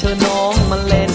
ជើណងមកលេ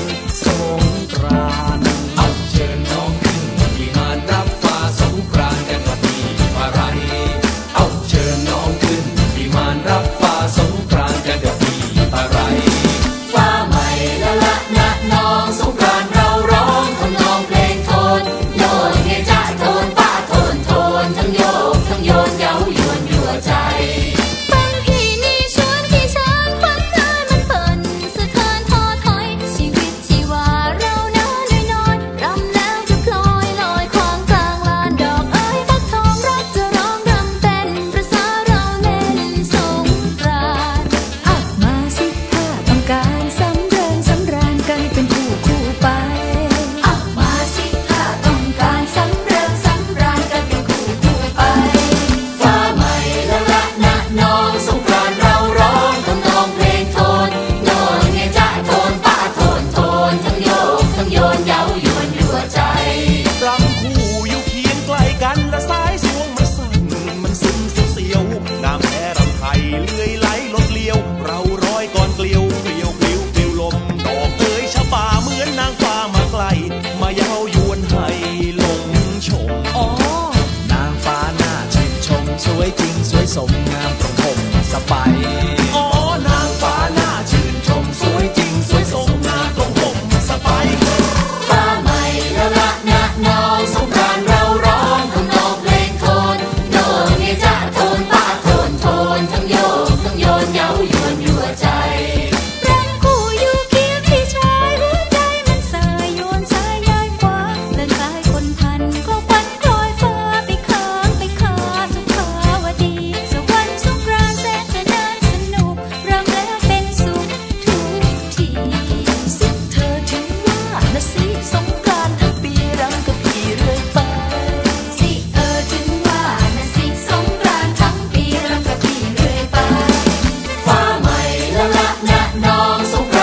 าำประคมสบาย นองสง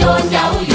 You nhau